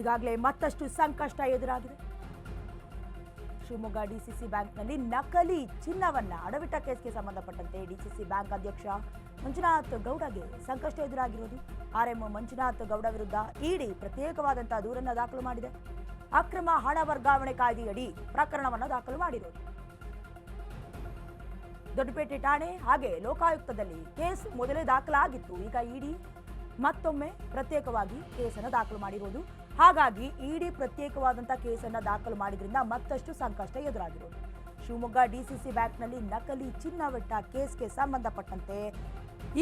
ಈಗಾಗಲೇ ಮತ್ತಷ್ಟು ಸಂಕಷ್ಟ ಎದುರಾಗಿದೆ. ಶಿವಮೊಗ್ಗ ಡಿಸಿಸಿ ಬ್ಯಾಂಕ್ನಲ್ಲಿ ನಕಲಿ ಚಿನ್ನವನ್ನ ಅಡವಿಟ್ಟ ಕೇಸ್ಗೆ ಸಂಬಂಧಪಟ್ಟಂತೆ ಡಿಸಿಸಿ ಬ್ಯಾಂಕ್ ಅಧ್ಯಕ್ಷ ಮಂಜುನಾಥ್ ಗೌಡಗೆ ಸಂಕಷ್ಟ ಎದುರಾಗಿರೋದು. ಆರ್ಎಂ ಮಂಜುನಾಥ್ ಗೌಡ ವಿರುದ್ಧ ಇಡಿ ಪ್ರತ್ಯೇಕವಾದಂತಹ ದೂರನ್ನು ದಾಖಲು ಮಾಡಿದೆ. ಅಕ್ರಮ ಹಣ ವರ್ಗಾವಣೆ ಕಾಯ್ದೆಯಡಿ ಪ್ರಕರಣವನ್ನು ದಾಖಲು ಮಾಡಿರೋದು. ದೊಡ್ಡಪೇಟೆ ಠಾಣೆ ಹಾಗೆ ಲೋಕಾಯುಕ್ತದಲ್ಲಿ ಕೇಸ್ ಮೊದಲೇ ದಾಖಲಾಗಿತ್ತು. ಈಗ ಇಡಿ ಮತ್ತೊಮ್ಮೆ ಪ್ರತ್ಯೇಕವಾಗಿ ಕೇಸನ್ನು ದಾಖಲು ಮಾಡಿರೋದು. ಹಾಗಾಗಿ ಇಡಿ ಪ್ರತ್ಯೇಕವಾದಂಥ ಕೇಸನ್ನು ದಾಖಲು ಮಾಡಿದ್ರಿಂದ ಮತ್ತಷ್ಟು ಸಂಕಷ್ಟ ಎದುರಾಗಿರೋದು. ಶಿವಮೊಗ್ಗ ಡಿಸಿಸಿ ಬ್ಯಾಂಕ್ನಲ್ಲಿ ನಕಲಿ ಚಿನ್ನವೆಟ್ಟ ಕೇಸ್ಗೆ ಸಂಬಂಧಪಟ್ಟಂತೆ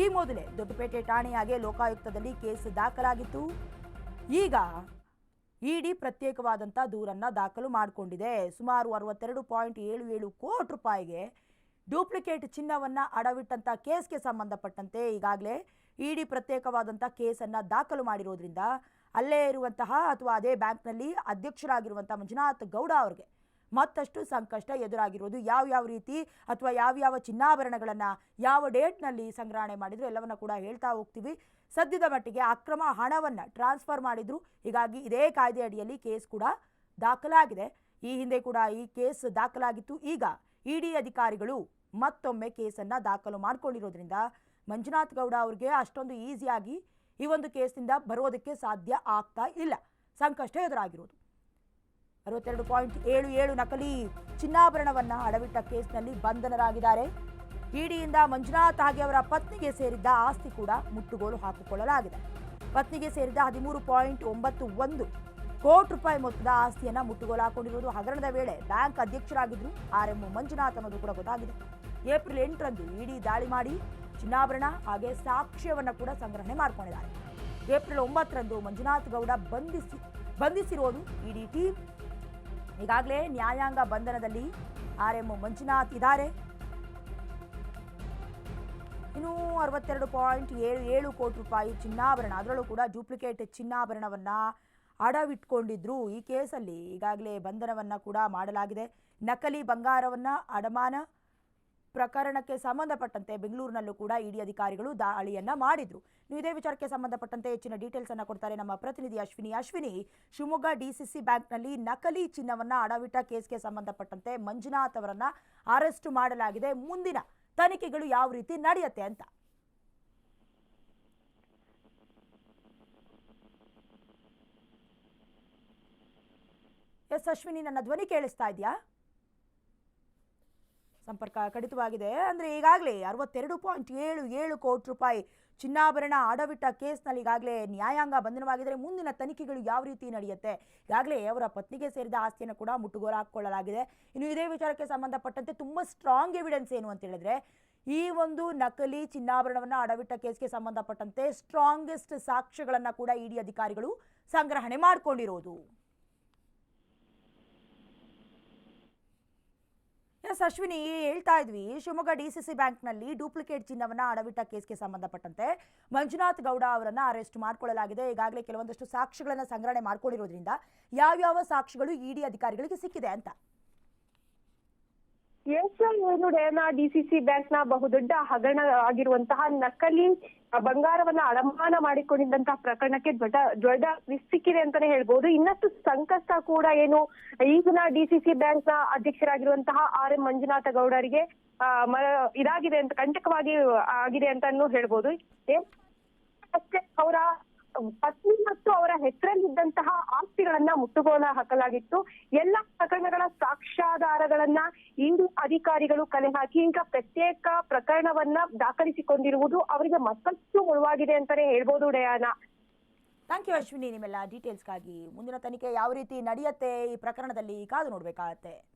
ಈ ಮೊದಲೇ ದೊಡ್ಡಪೇಟೆ ಠಾಣೆಯಾಗೆ ಲೋಕಾಯುಕ್ತದಲ್ಲಿ ಕೇಸ್ ದಾಖಲಾಗಿತ್ತು. ಈಗ ಇಡಿ ಪ್ರತ್ಯೇಕವಾದಂಥ ದೂರನ್ನ ದಾಖಲು ಮಾಡಿಕೊಂಡಿದೆ. ಸುಮಾರು ಅರವತ್ತೆರಡು ಪಾಯಿಂಟ್ ಏಳು ಏಳು ಕೋಟಿ ರೂಪಾಯಿಗೆ ಡೂಪ್ಲಿಕೇಟ್ ಚಿನ್ನವನ್ನ ಅಡವಿಟ್ಟಂತ ಕೇಸ್ಗೆ ಸಂಬಂಧಪಟ್ಟಂತೆ ಈಗಾಗಲೇ ಇಡಿ ಪ್ರತ್ಯೇಕವಾದಂಥ ಕೇಸನ್ನ ದಾಖಲು ಮಾಡಿರೋದ್ರಿಂದ ಅಲ್ಲೇ ಇರುವಂತಹ ಅಥವಾ ಅದೇ ಬ್ಯಾಂಕ್ನಲ್ಲಿ ಅಧ್ಯಕ್ಷರಾಗಿರುವಂಥ ಮಂಜುನಾಥ್ ಗೌಡ ಅವ್ರಿಗೆ ಮತ್ತಷ್ಟು ಸಂಕಷ್ಟ ಎದುರಾಗಿರೋದು ಯಾವ ಯಾವ ರೀತಿ ಅಥವಾ ಯಾವ್ಯಾವ ಚಿನ್ನಾಭರಣಗಳನ್ನು ಯಾವ ಡೇಟ್ನಲ್ಲಿ ಸಂಗ್ರಹಣೆ ಮಾಡಿದ್ರು ಎಲ್ಲವನ್ನ ಕೂಡ ಹೇಳ್ತಾ ಹೋಗ್ತೀವಿ. ಸದ್ಯದ ಮಟ್ಟಿಗೆ ಅಕ್ರಮ ಹಣವನ್ನು ಟ್ರಾನ್ಸ್ಫರ್ ಮಾಡಿದ್ರು. ಹೀಗಾಗಿ ಇದೇ ಕಾಯ್ದೆ ಅಡಿಯಲ್ಲಿ ಕೇಸ್ ಕೂಡ ದಾಖಲಾಗಿದೆ. ಈ ಹಿಂದೆ ಕೂಡ ಈ ಕೇಸ್ ದಾಖಲಾಗಿತ್ತು. ಈಗ ಇಡಿ ಅಧಿಕಾರಿಗಳು ಮತ್ತೊಮ್ಮೆ ಕೇಸನ್ನು ದಾಖಲು ಮಾಡಿಕೊಂಡಿರೋದ್ರಿಂದ ಮಂಜುನಾಥ್ ಗೌಡ ಅವ್ರಿಗೆ ಅಷ್ಟೊಂದು ಈಸಿಯಾಗಿ ಈ ಒಂದು ಕೇಸಿಂದ ಬರೋದಕ್ಕೆ ಸಾಧ್ಯ ಆಗ್ತಾ ಇಲ್ಲ. ಸಂಕಷ್ಟ ಎದುರಾಗಿರೋದು. ಅರವತ್ತೆರಡು ಪಾಯಿಂಟ್ ಏಳು ಏಳು ನಕಲಿ ಚಿನ್ನಾಭರಣವನ್ನ ಅಡವಿಟ್ಟ ಕೇಸ್ನಲ್ಲಿ ಬಂಧನರಾಗಿದ್ದಾರೆ. ಇಡಿಯಿಂದ ಮಂಜುನಾಥ್ ಹಾಗೆ ಅವರ ಪತ್ನಿಗೆ ಸೇರಿದ್ದ ಆಸ್ತಿ ಕೂಡ ಮುಟ್ಟುಗೋಲು ಹಾಕಿಕೊಳ್ಳಲಾಗಿದೆ. ಪತ್ನಿಗೆ ಸೇರಿದ ಹದಿಮೂರು ಪಾಯಿಂಟ್ ಒಂಬತ್ತು ಒಂದು ಕೋಟಿ ರೂಪಾಯಿ ಮೊತ್ತದ ಆಸ್ತಿಯನ್ನ ಮುಟ್ಟುಗೋಲು ಹಾಕೊಂಡಿರುವುದು ಹಗರಣದ ವೇಳೆ ಬ್ಯಾಂಕ್ ಅಧ್ಯಕ್ಷರಾಗಿದ್ದರು ಆರ್ ಎಂ ಮಂಜುನಾಥ್ ಅನ್ನೋದು ಕೂಡ ಗೊತ್ತಾಗಿದೆ. ಏಪ್ರಿಲ್ ಎಂಟರಂದು ಇಡಿ ದಾಳಿ ಮಾಡಿ ಚಿನ್ನಾಭರಣ ಹಾಗೆ ಸಾಕ್ಷ್ಯವನ್ನು ಕೂಡ ಸಂಗ್ರಹಣೆ ಮಾಡಿಕೊಂಡಿದ್ದಾರೆ. ಏಪ್ರಿಲ್ ಒಂಬತ್ತರಂದು ಮಂಜುನಾಥ್ ಗೌಡ ಬಂಧಿಸಿ, ಬಂಧಿಸಿರೋದು ಇಡಿ ಟೀಮ್. ಈಗಾಗಲೇ ನ್ಯಾಯಾಂಗ ಬಂಧನದಲ್ಲಿ ಆರ್ ಎಂ ಮಂಜುನಾಥ್ ಇದ್ದಾರೆ. ಇನ್ನೂ ಅರವತ್ತೆರಡು ಪಾಯಿಂಟ್ ಏಳು ಏಳು ಕೋಟಿ ರೂಪಾಯಿ ಚಿನ್ನಾಭರಣ, ಅದರಲ್ಲೂ ಕೂಡ ಡೂಪ್ಲಿಕೇಟ್ ಚಿನ್ನಾಭರಣವನ್ನ ಅಡವಿಟ್ಕೊಂಡಿದ್ರು. ಈ ಕೇಸಲ್ಲಿ ಈಗಾಗಲೇ ಬಂಧನವನ್ನ ಕೂಡ ಮಾಡಲಾಗಿದೆ. ನಕಲಿ ಬಂಗಾರವನ್ನು ಅಡಮಾನ ಪ್ರಕರಣಕ್ಕೆ ಸಂಬಂಧಪಟ್ಟಂತೆ ಬೆಂಗಳೂರಿನಲ್ಲೂ ಕೂಡ ಇಡಿ ಅಧಿಕಾರಿಗಳು ದಾಳಿಯನ್ನ ಮಾಡಿದ್ರು. ಇದೇ ವಿಚಾರಕ್ಕೆ ಸಂಬಂಧಪಟ್ಟಂತೆ ಹೆಚ್ಚಿನ ಡೀಟೇಲ್ಸ್ ಅನ್ನು ಕೊಡ್ತಾರೆ ನಮ್ಮ ಪ್ರತಿನಿಧಿ ಅಶ್ವಿನಿ. ಅಶ್ವಿನಿ, ಶಿವಮೊಗ್ಗ ಡಿಸಿಸಿ ಬ್ಯಾಂಕ್ನಲ್ಲಿ ನಕಲಿ ಚಿನ್ನವನ್ನ ಅಡವಿಟ್ಟ ಕೇಸ್ಗೆ ಸಂಬಂಧಪಟ್ಟಂತೆ ಮಂಜುನಾಥ್ ಅವರನ್ನ ಅರೆಸ್ಟ್ ಮಾಡಲಾಗಿದೆ. ಮುಂದಿನ ತನಿಖೆಗಳು ಯಾವ ರೀತಿ ನಡೆಯುತ್ತೆ ಅಂತ. ಎಸ್ ಅಶ್ವಿನಿ, ನನ್ನ ಧ್ವನಿ ಕೇಳಿಸ್ತಾ ಇದೆಯಾ? ಸಂಪರ್ಕ ಕಡಿತವಾಗಿದೆ. ಅಂದರೆ ಈಗಾಗಲೇ ಅರವತ್ತೆರಡು ಪಾಯಿಂಟ್ ಏಳು ಏಳು ಕೋಟಿ ರೂಪಾಯಿ ಚಿನ್ನಾಭರಣ ಅಡವಿಟ್ಟ ಕೇಸ್ನಲ್ಲಿ ಈಗಾಗಲೇ ನ್ಯಾಯಾಂಗ ಬಂಧನವಾಗಿದ್ದರೆ ಮುಂದಿನ ತನಿಖೆಗಳು ಯಾವ ರೀತಿ ನಡೆಯುತ್ತೆ? ಈಗಾಗಲೇ ಅವರ ಪತ್ನಿಗೆ ಸೇರಿದ ಆಸ್ತಿಯನ್ನು ಕೂಡ ಮುಟ್ಟುಗೋಲು ಹಾಕ್ಕೊಳ್ಳಲಾಗಿದೆ ಇನ್ನು ಇದೇ ವಿಚಾರಕ್ಕೆ ಸಂಬಂಧಪಟ್ಟಂತೆ ತುಂಬ ಸ್ಟ್ರಾಂಗ್ ಎವಿಡೆನ್ಸ್ ಏನು ಅಂತ ಹೇಳಿದ್ರೆ, ಈ ಒಂದು ನಕಲಿ ಚಿನ್ನಾಭರಣವನ್ನು ಅಡವಿಟ್ಟ ಕೇಸ್ಗೆ ಸಂಬಂಧಪಟ್ಟಂತೆ ಸ್ಟ್ರಾಂಗೆಸ್ಟ್ ಸಾಕ್ಷ್ಯಗಳನ್ನು ಕೂಡ ಇಡಿ ಅಧಿಕಾರಿಗಳು ಸಂಗ್ರಹಣೆ ಮಾಡಿಕೊಂಡಿರೋದು. ಎಸ್ ಅಶ್ವಿನಿ ಹೇಳ್ತಾ ಇದ್ವಿ, ಶಿವಮೊಗ್ಗ ಡಿಸಿಸಿ ಬ್ಯಾಂಕ್ನಲ್ಲಿ ಡೂಪ್ಲಿಕೇಟ್ ಚಿನ್ನವನ್ನ ಅಡವಿಟ್ಟ ಕೇಸ್ಗೆ ಸಂಬಂಧಪಟ್ಟಂತೆ ಮಂಜುನಾಥ್ ಗೌಡ ಅವರನ್ನ ಅರೆಸ್ಟ್ ಮಾಡಿಕೊಳ್ಳಲಾಗಿದೆ. ಈಗಾಗಲೇ ಕೆಲವೊಂದಷ್ಟು ಸಾಕ್ಷಿಗಳನ್ನು ಸಂಗ್ರಹಣೆ ಮಾಡಿಕೊಂಡಿರೋದ್ರಿಂದ ಯಾವ್ಯಾವ ಸಾಕ್ಷಿಗಳು ಇಡಿ ಅಧಿಕಾರಿಗಳಿಗೆ ಸಿಕ್ಕಿದೆ ಅಂತ. ಎಸ್ ಸಿ ಡಿಸಿಸಿ ಬ್ಯಾಂಕ್ನ ಬಹುದೊಡ್ಡ ಹಗರಣ ಆಗಿರುವಂತಹ ನಕಲಿ ಬಂಗಾರವನ್ನ ಅಡಮಾನ ಮಾಡಿಕೊಂಡಿದ್ದಂತಹ ಪ್ರಕರಣಕ್ಕೆ ದೊಡ್ಡ ದೊಡ್ಡ ಸಿಕ್ಕಿದೆ ಅಂತಾನೆ ಹೇಳ್ಬಹುದು ಇನ್ನಷ್ಟು ಸಂಕಷ್ಟ ಕೂಡ ಏನು ಈಗಿನ ಡಿಸಿಸಿ ಬ್ಯಾಂಕ್ನ ಅಧ್ಯಕ್ಷರಾಗಿರುವಂತಹ ಆರ್ ಎಂ ಮಂಜುನಾಥ ಗೌಡರಿಗೆ ಇದಾಗಿದೆ ಅಂತ, ಕಂಟಕವಾಗಿ ಆಗಿದೆ ಅಂತಾನು ಹೇಳ್ಬೋದು. ಅವರ ಪತ್ನಿ ಮತ್ತು ಅವರ ಹೆಸರಲ್ಲಿದ್ದಂತಹ ಆಸ್ತಿಗಳನ್ನ ಮುಟ್ಟುಗೋಲ ಹಾಕಲಾಗಿತ್ತು. ಎಲ್ಲ ಪ್ರಕರಣಗಳ ಸಾಕ್ಷ್ಯಾಧಾರಗಳನ್ನ ಇಂದು ಅಧಿಕಾರಿಗಳು ಕಲೆ ಹಾಕಿ ಈಗ ಪ್ರತ್ಯೇಕ ಪ್ರಕರಣವನ್ನ ದಾಖಲಿಸಿಕೊಂಡಿರುವುದು ಅವರಿಗೆ ಮತ್ತಷ್ಟು ಮುಳುವಾಗಿದೆ ಅಂತಾನೆ ಹೇಳ್ಬೋದು ಡಯಾನ. Thank you Ashwini. ನಿಮ್ಮೆಲ್ಲ ಡೀಟೇಲ್ಸ್ಗಾಗಿ ಮುಂದಿನ ತನಿಖೆ ಯಾವ ರೀತಿ ನಡೆಯುತ್ತೆ ಈ ಪ್ರಕರಣದಲ್ಲಿ ಕಾದು ನೋಡಬೇಕಾಗತ್ತೆ.